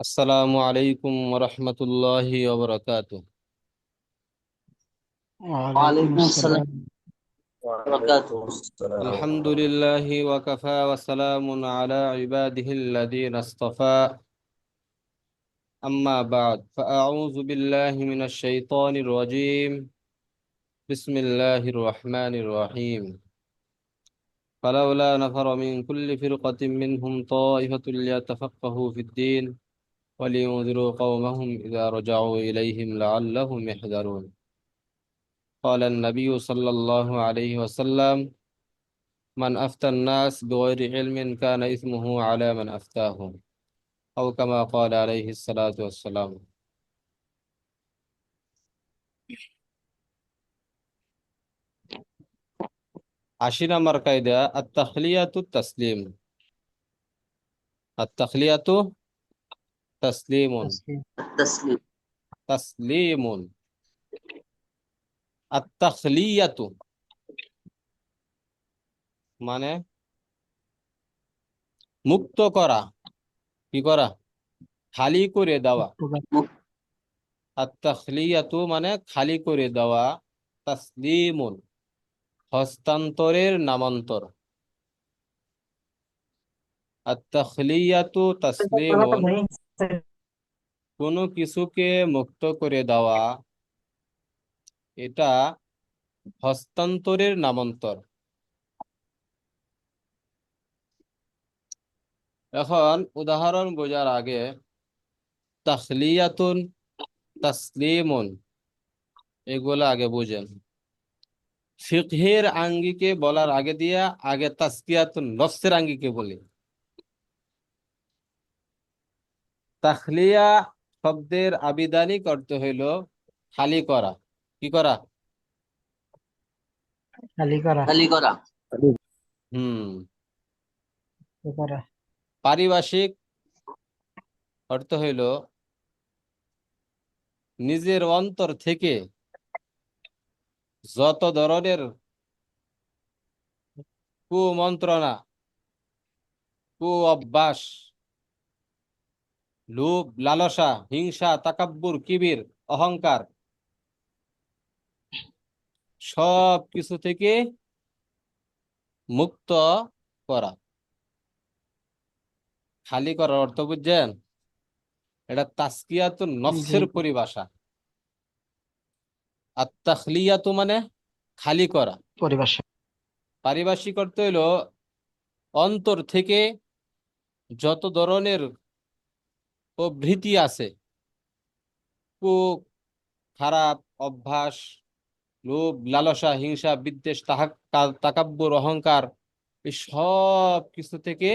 السلام عليكم ورحمة الله وبركاته. وعليكم السلام. وبركاته. الحمد لله وكفى وسلام على عباده الذين اصطفى. أما بعد فأعوذ بالله من الشيطان الرجيم. بسم الله الرحمن الرحيم. فلولا نفر من كل فرقة منهم طائفة ليتفقهوا في الدين ولينذروا قومهم إذا رجعوا إليهم لعلهم يحذرون قال النبي صلى الله عليه وسلم من أفتى الناس بغير علم كان إثمه على من أفتاهم أو كما قال عليه الصلاة والسلام আশি নম্বর কায়দা আত্তাখলিয়াতু তাসলিম আত্তাখলিয়াতু তাসলিমুন। তাসলিম। তাসলিমুন। মানে মুক্ত করা। কি করা? খালি করে দেওয়া। আত্মাখলিয়াতু মানে খালি করে দেওয়া। তাসলিমুন। হস্তান্তরের নামান্তর। আত্তাখলিয়াতু তাসলিমুন। কোনো কিছুকে মুক্ত করে দেওয়া, এটা হস্তান্তরের নামান্তর। এখন উদাহরণ বোঝার আগে, তাখলিয়াতুন, তাসলিমুন, এগুলো আগে বুঝেন। ফিকহের আঙ্গিকে বলার আগে দিয়া আগে তাসকিয়াতুন, নফসের আঙ্গিকে বলি। তাখলিয়া শব্দের আবিধানিক অর্থ হইল খালি করা। কি করা? খালি করা। খালি করা। হুম। করা। পারিভাষিক অর্থ হইল নিজের অন্তর থেকে যত ধরনের কুমন্ত্রণা কু অভ্যাস লোভ লালসা হিংসা তাকাব্বুর কিবির অহংকার সব কিছু থেকে মুক্ত করা। খালি করার অর্থ বুঝছেন? এটা তাসকিয়াতু নফসের। পরিভাষা। আর তাখলিয়াতু মানে খালি করা। পরিবেশ পারিভাষিক অর্থ হইল অন্তর থেকে যত ধরনের প্রবৃত্তি আছে। কু খারাপ অভ্যাস লোভ লালসা হিংসা বিদ্বেষ তাহাক তাকাব্বুর অহংকার এই সব কিছু থেকে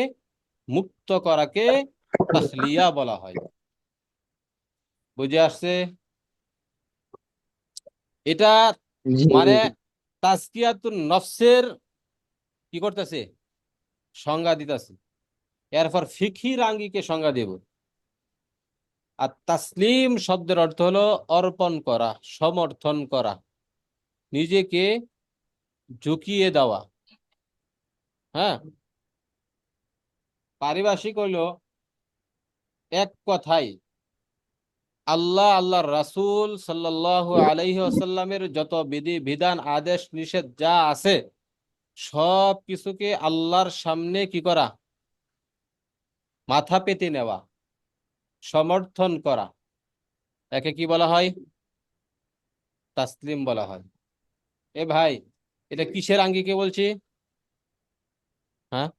মুক্ত করাকে তাখলিয়া বলা হয়। বুঝে আসছে? এটা মানে তাজকিয়াতুন নফসের কি করতেছে? সংজ্ঞা দিতেছে। এরপর ফিকহির আঙ্গিকে সংজ্ঞা দেব। আর তাসলিম শব্দের অর্থ হলো অর্পণ করা, সমর্থন করা, নিজেকে ঝুঁকিয়ে দেওয়া। হ্যাঁ? পারিভাষিক হইল এক কথাই। আল্লাহ আল্লাহ রাসূল সাল্লাল্লাহু আলাইহি ওয়াসাল্লামের যত বিধি, বিধান, আদেশ, নিষেধ যা আছে সব কিছুকে আল্লাহর সামনে কি করা? মাথা পেতে নেওয়া। সমর্থন করা। একে কি বলা হয়? তাসলিম বলা হয়। এ ভাই এটা কিসের আঙ্গিকে বলছি? হ্যাঁ?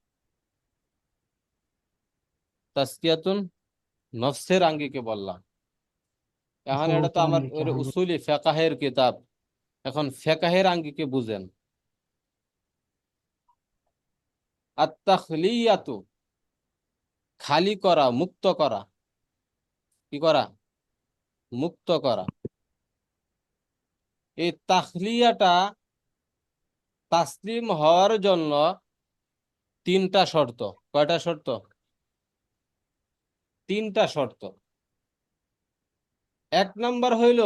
তাসকিয়াতুন নফসের আঙ্গিকে বললাম। এখন এটা তো আমার। উসুলি ফেকাহের কিতাব। এখন ফেকাহের আঙ্গিকে বুঝেন। আত্তাখলিয়াতু খালি করা মুক্ত করা। কি করা? মুক্ত করা। এই তাখলিয়াটা তাসলিম হওয়ার জন্য তিনটা শর্ত। কয়টা শর্ত? তিনটা শর্ত। এক নাম্বার হইল,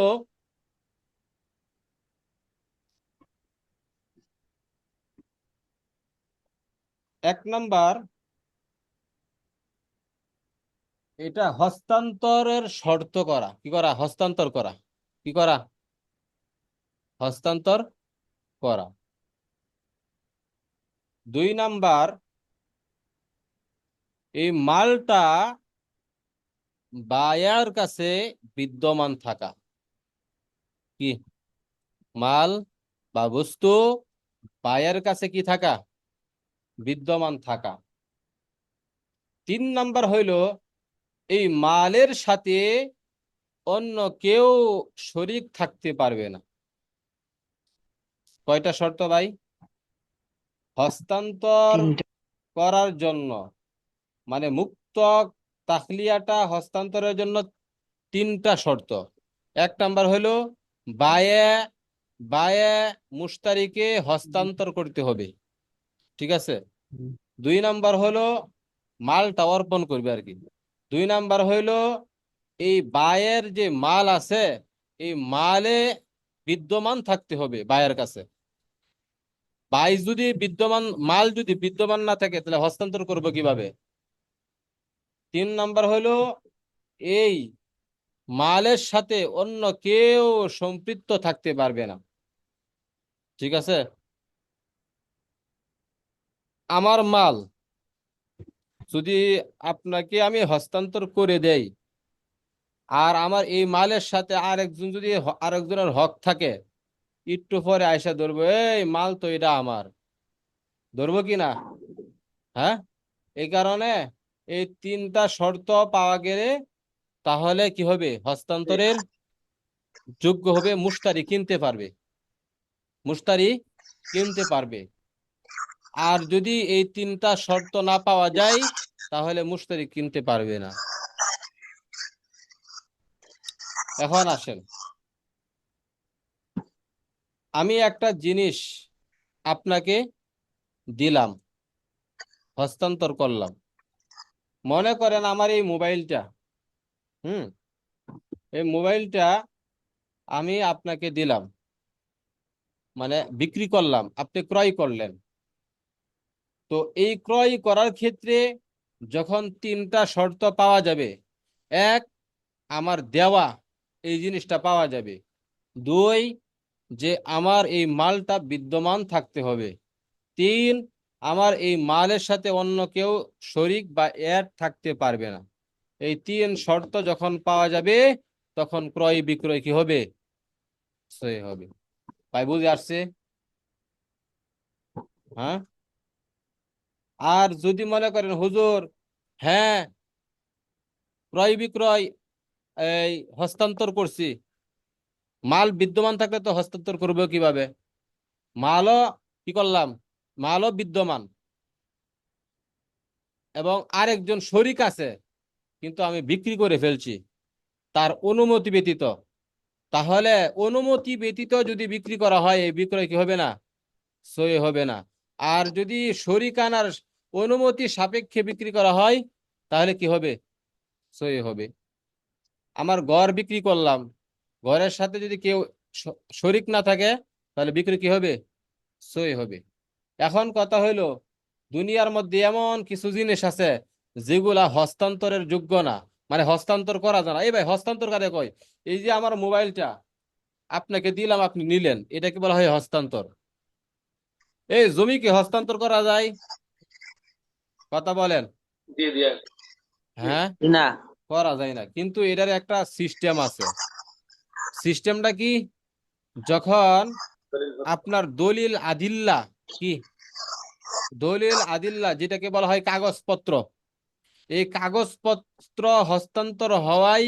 এক নাম্বার এটা হস্তান্তরের শর্ত করা। কি করা? হস্তান্তর করা। কি করা? হস্তান্তর করা। দুই নাম্বার, এই মালটা বায়ার কাছে বিদ্যমান থাকা। কি? মাল বা বস্তু বায়ার কাছে কি থাকা? বিদ্যমান থাকা। তিন নাম্বার হইল এই মালের সাথে অন্য কেউ শরিক থাকতে পারবে না। কয়টা শর্ত ভাই? হস্তান্তর করার জন্য মানে মুক্ত তাকলিয়াটা হস্তান্তরের জন্য তিনটা শর্ত। এক নাম্বার হলো বায়ে বায়ে মুস্তারিকে হস্তান্তর করতে হবে ঠিক আছে? দুই নাম্বার হলো মালটা অর্পণ করবে আর কি। দুই নাম্বার হইল, এই বায়ের যে মাল আছে, এই মালে বিদ্যমান থাকতে হবে বায়ের কাছে। বাই যদি বিদ্যমান, মাল যদি বিদ্যমান না থাকে, তাহলে হস্তান্তর করব কীভাবে? তিন নাম্বার হলো এই মালের সাথে অন্য কেউ সম্পৃক্ত থাকতে পারবে না। ঠিক আছে? আমার মাল যদি আপনাকে আমি হস্তান্তর করে দেই, আর আমার এই মালের সাথে আরেকজন যদি আরেকজনের হক থাকে, একটু পরে আয়সা ধরবো, এই মাল তো এটা আমার। ধরবো কি না? হ্যাঁ? এই কারণে এই তিনটা শর্ত পাওয়া গেলে তাহলে কি হবে? হস্তান্তরের যোগ্য হবে, মুশতারি কিনতে পারবে। মুশতারি কিনতে পারবে। আর যদি এই তিনটা শর্ত না পাওয়া যায়, তাহলে মুশতারি কিনতে পারবে না। এখন আসেন। আমি একটা জিনিস আপনাকে দিলাম, হস্তান্তর করলাম। মনে করেন আমার এই মোবাইলটা, হুম? এই মোবাইলটা আমি আপনাকে দিলাম মানে বিক্রি করলাম, আপনি ক্রয় করলেন। তো এই ক্রয় করার ক্ষেত্রে যখন তিনটা শর্ত পাওয়া যাবে, এক, আমার দেওয়া এই জিনিসটা পাওয়া যাবে, দুই, যে আমার এই মালটা বিদ্যমান থাকতে হবে, তিন, আমার এই মালের সাথে অন্য কেউ শরিক বা অ্যাড থাকতে পারবে না। এই তিন শর্ত যখন পাওয়া যাবে, তখন ক্রয় বিক্রয় কি হবে? হবে। ভাই বুঝে আসছে? হ্যাঁ? আর যদি মনে করেন হুজুর হ্যাঁ ক্রয় বিক্রয় এই হস্তান্তর করছি, মাল বিদ্যমান থাকলে তো হস্তান্তর করব কীভাবে? মালও কি করলাম? মালও বিদ্যমান। এবং আরেকজন শরিক আছে, কিন্তু আমি বিক্রি করে ফেলছি, তার অনুমতি ব্যতীত। তাহলে অনুমতি ব্যতীত যদি বিক্রি করা হয়, এই বিক্রয় কি হবে না? সই হবে না। আর যদি শরিকানার অনুমতি সাপেক্ষে বিক্রি করা হয়, তাহলে কি হবে? সই হবে। আমার ঘর বিক্রি করলাম, ঘরের সাথে যদি কেউ শরিক না থাকে, তাহলে বিক্রি কি হবে? সই হবে। এখন কথা হইল, দুনিয়ার মধ্যে এমন কিছু জিনিস আছে, যেগুলা হস্তান্তরের যোগ্য না। মানে হস্তান্তর করা যায় না। এই ভাই, হস্তান্তর কারে কয়? এই যে আমার মোবাইলটা, আপনাকে দিলাম, আপনি নিলেন। এটা কি বলা হয় হস্তান্তর। এই জমি কি হস্তান্তর করা যায়? কথা বলেন। হ্যাঁ? না। করা যায় না। কিন্তু এটার একটা সিস্টেম আছে। সিস্টেমটা কি? যখন আপনার দলিল আদিল্লা কি? দলিল আদিল্লা যেটাকে বলা হয় কাগজপত্র। এই কাগজপত্র হস্তান্তর হওয়াই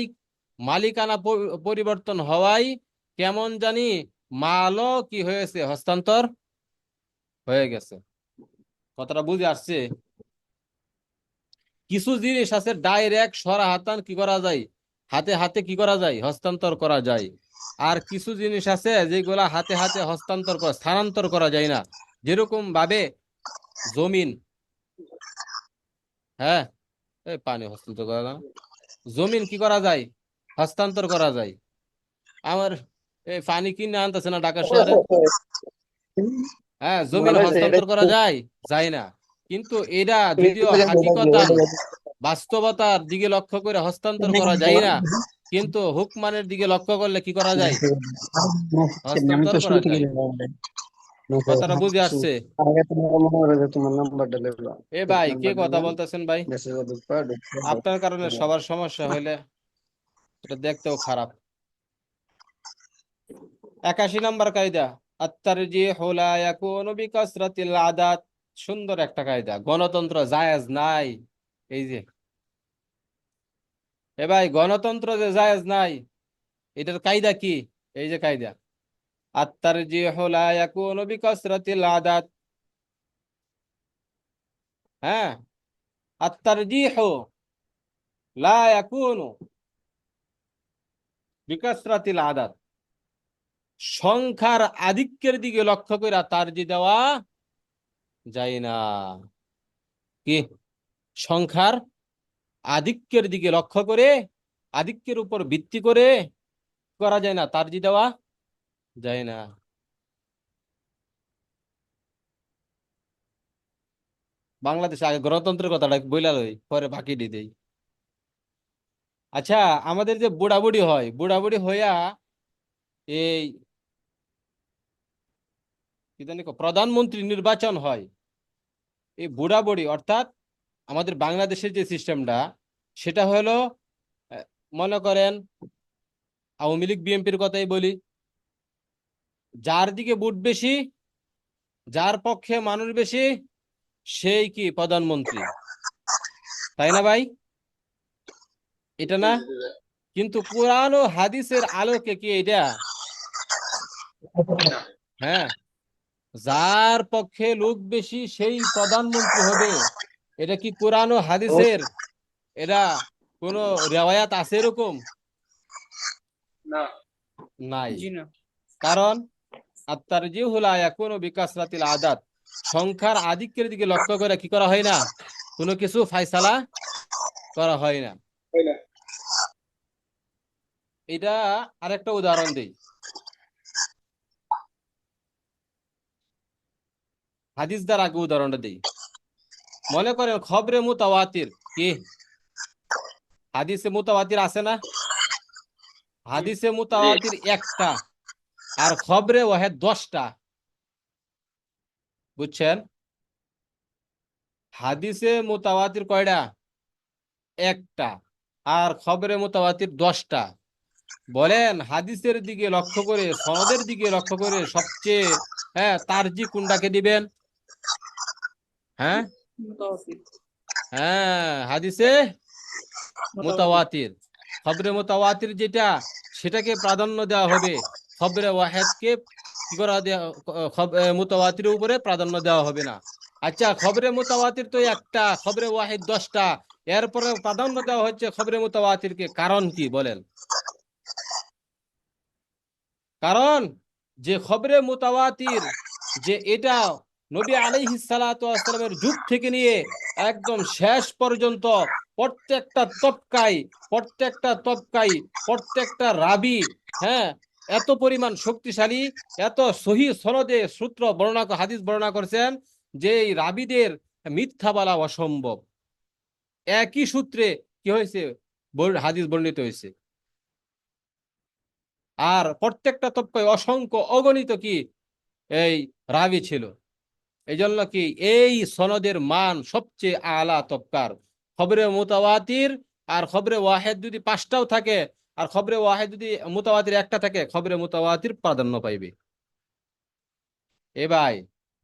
মালিকানা পরিবর্তন হওয়াই কেমন জানি মালও কি হয়েছে? হস্তান্তর হয়ে গেছে। কথাটা বুঝে আসছে? কিছু জিনিস আছে ডাইরেক্ট সরা হাতান কি করা যায়? হাতে হাতে কি করা যায়? হস্তান্তর করা যায়। আর কিছু জিনিস আছে যেগুলা হাতে হাতে হস্তান্তর করা স্থানান্তর করা যায় না। যেরকম ভাবে জমিন হ্যাঁ? এই পানি হস্তান্তর করা না। জমিন কি করা যায়? হস্তান্তর করা যায়। আমার এই পানি কিনে আনতেছে না ঢাকা শহরে। হ্যাঁ জমিন হস্তান্তর করা যায় যায় না। কিন্তু এটা যদিও হাকিকতান বাস্তবতার দিকে লক্ষ্য করে হস্তান্তর করা যায় না কিন্তু হুকমানের দিকে লক্ষ্য করলে কি করা যায়? হস্তান্তর করা যায়। কথাটা বুঝে আসছে? এ ভাই কে কথা বলতেছেন ভাই? আপনার কারণে সবার সমস্যা হইলে এটা দেখতেও খারাপ। একাশি নাম্বার কায়দা আত্তারজিহু লা ইয়াকুনু বিকাসরাতিল আদাত। সুন্দর একটা কায়দা। গণতন্ত্র জায়েজ নাই। এই যে। এ ভাই, গণতন্ত্র যে জায়েজ নাই, এটার কায়দা কি? এই যে কায়দা। আত্তারজিহু লা ইয়াকুনু বিকাসরাতিল আদাত। হ্যাঁ। আত্তারজিহু লা ইয়াকুনু বিকাসরাতিল আদাত। সংখ্যার আধিক্যের দিকে লক্ষ্য করে তারজি দেওয়া যায় না। কি? সংখ্যার আধিক্যের দিকে লক্ষ্য করে, আধিক্যের উপর ভিত্তি করে করা যায় না তারজি দেওয়া যায় না। বাংলাদেশে আগে গণতন্ত্রের কথাটা বইলা লই, পরে বাকি দিয়ে দেই। আচ্ছা আমাদের যে বুড়াবুড়ি হয়, বুড়াবুড়ি হইয়া এই প্রধানমন্ত্রী নির্বাচন হয়। এই বুড়াবুড়ি অর্থাৎ আমাদের বাংলাদেশের যে সিস্টেমটা, সেটা হলো মনে করেন আওয়ামী লীগ, বিএনপির কথাই বলি। যার দিকে ভোট বেশি, যার পক্ষে মানুষ বেশি, সেই কি প্রধানমন্ত্রী। তাই না ভাই? এটা না? কিন্তু কোরআন ও হাদিসের আলোকে কি এটা? হ্যাঁ। যার পক্ষে লোক বেশি সেই প্রধানমন্ত্রী হবে। এটা কি কোরআন ও হাদিসের? এটা কোন রেওয়ায়াত আছে এরকম? না। নাই। কারণ বিকাসরাতিল আদাত। সংখ্যার আধিক্যের দিকে লক্ষ্য করে কি করা হয় না? কোনো কিছু ফাইসালা করা হয় না। এটা আরেকটা উদাহরণ দেই। হাদিস দ্বারা আগে উদাহরণটা দেই। মনে করেন খবরে মুতাওয়াতির কি? হাদিসে মুতাওয়াতির আছে না? হাদিসে মুতাওয়াতির একটা আর খবরে ওয়াহেদ দশটা। বুঝছেন? হাদিসে মুতাওয়াতির কয়টা? একটা। আর খবরে মুতাওয়াতির দশটা। বলেন হাদিসের দিকে লক্ষ্য করে, সনদের দিকে লক্ষ্য করে সবচেয়ে হ্যাঁ তারজি কোনটাকে দিবেন? হ্যাঁ? হ্যাঁ হাদিসে মুতাওয়াতির। খবরে মুতাওয়াতির যেটা সেটাকে প্রাধান্য দেওয়া হবে। খবরে ওয়াহেদকে কি করা দেওয়া মুতাওয়াতির উপরে প্রাধান্য দেওয়া হবে না। আচ্ছা খবরে মুতাওয়াতির তো একটা খবরে ওয়াহিদ দশটা। এরপরে প্রাধান্য দেওয়া হচ্ছে খবরে মুতাওয়াতিরকে। কারণ কি বলেন? কারণ যে খবরে মুতাওয়াতির যে এটা নবী আলাইহিস সালাতু ওয়াসসালামের যুগ থেকে নিয়ে একদম শেষ পর্যন্ত প্রত্যেকটা তবকাই প্রত্যেকটা তবকাই, প্রত্যেকটা রাবি হ্যাঁ এত পরিমাণ শক্তিশালী, এত সহি সনদে সূত্র বর্ণনা হাদিস বর্ণনা করছেন যে এই রাবিদের মিথ্যা বলা অসম্ভব। একই সূত্রে কি হয়েছে? হাদিস বর্ণিত হয়েছে। আর প্রত্যেকটা তবকায় অসংখ্য অগণিত কি? এই রাবি ছিল। এই জন্য কি এই সনদের মান সবচেয়ে আলা তবকার খবরে মুতাওয়াতির আর খবরে ওয়াহেদ যদি পাঁচটাও থাকে, আর খবরে ওয়াহেদ যদি মুতাওয়াতির একটা থাকে, খবরে মুতাওয়াতির প্রাধান্য পাইবে। এ ভাই,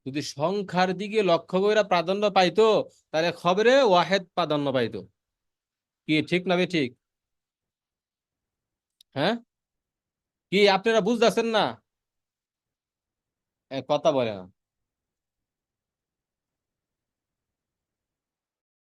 যদি সংখ্যার দিকে লক্ষ্য করে প্রাধান্য পাইতো, তাহলে খবরে ওয়াহেদ প্রাধান্য পাইতো। কি ঠিক না ঠিক হ্যাঁ? কি আপনারা বুঝতেছেন না? কথা বলে না।